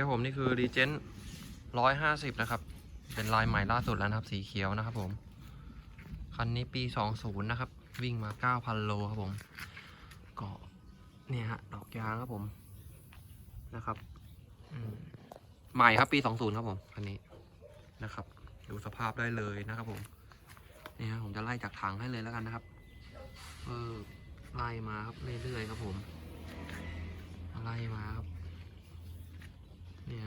ครับผมนี่คือรีเจนร้อยห้าสิบนะครับ เป็นลายใหม่ล่าสุดแล้วนะครับ สีเขียวนะครับผม คันนี้ปีสองศูนย์นะครับ วิ่งมาเก้าพันโลครับผม ก็เนี่ยฮะ ดอกยางครับผม นะครับใหม่ครับปีสองศูนย์ครับผม คันนี้นะครับ ดูสภาพได้เลยนะครับผมนี่ฮะผมจะไล่จากถังให้เลยแล้วกันนะครับ เออไล่มาครับเรื่อยๆครับผม ไล่มาครับ เนี่ย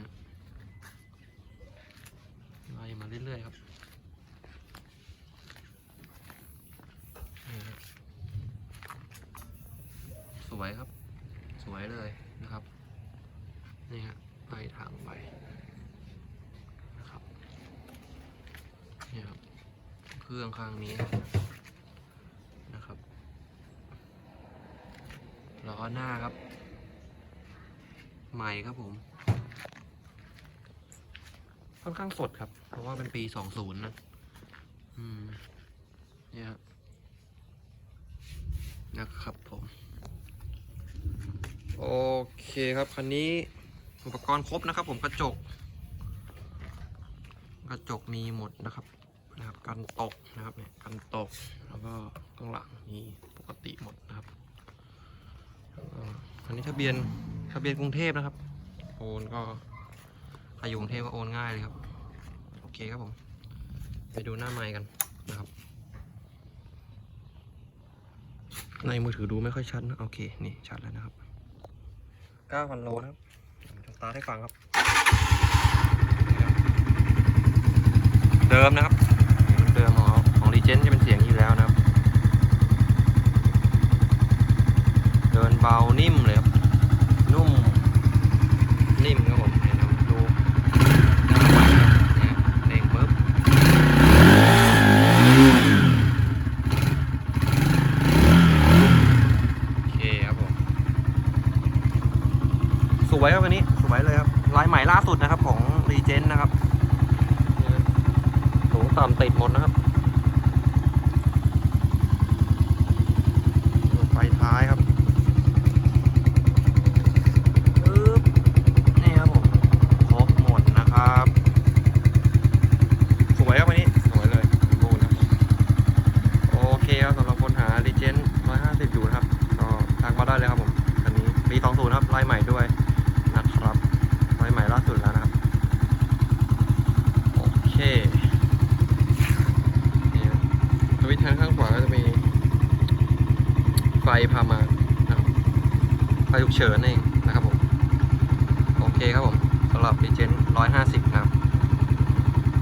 ไล่มาเรื่อยๆครับนี่ครับ ส วยครับ สวยเลยนะครับ นี่ฮะไล่ทางไปนะครับ นี่ครับ เครื่องข้างนี้นะครับล้อหน้าครับ ใหม่ครับผม ค่อนข้างสดครับ เพราะว่าเป็นปีสองศูนย์นะ อืม เนี่ยครับนะครับผม โอเคครับคันนี้อุปกรณ์ครบนะครับ ผมกระจก กระจกมีหมดนะครับนะครับกันตกนะครับเนี่ยกันตกแล้วก็ข้างหลังนี่ปกติหมดนะครับแล้วก็คันนี้ทะเบียนทะเบียนกรุงเทพนะครับ โอนก็ใครอยู่กรุงเทพก็โอนง่ายเลยครับโอเคครับผมไปดูหน้าไม้กันนะครับ ในมือถือดูไม่ค่อยชัดนะโอเคนี่ชัดแล้วนะครับ 9,000 โลนะครับผมจะสตาร์ทให้ฟังครับ เดิมนะครับ เดิมของของรีเจนจะเป็นเสียงนี้อยู่แล้วนะครับ เดินเบานิ่มเลยครับนุ่ม นิ่มครับผมเห็นไหมดูหน้าไหวครับเนี่ยเด้งปุ๊บโอเคครับผม สวยครับวันนี้สวยเลยครับลายใหม่ล่าสุดนะครับของรีเจนนะครับสูงต่ำติดหมดนะครับไฟท้ายครับนี่ครับผมครบหมดนะครับ สวยครับวันนี้สวยเลยดูนะโอเคครับสำหรับคนหา r e g e n 150อยู่นะครับก็ทักมาได้เลยครับผมคันนี้ปี20ครับลายใหม่ด้วย นะครับใหม่ล่าสุดแล้วนะครับ โอเคนี่ครับสวิตทางข้างขวาก็จะมี ไฟพามานะครับไฟฉุกเฉินเองนะครับผม โอเคครับผมสำหรับดีเจน150 นะครับ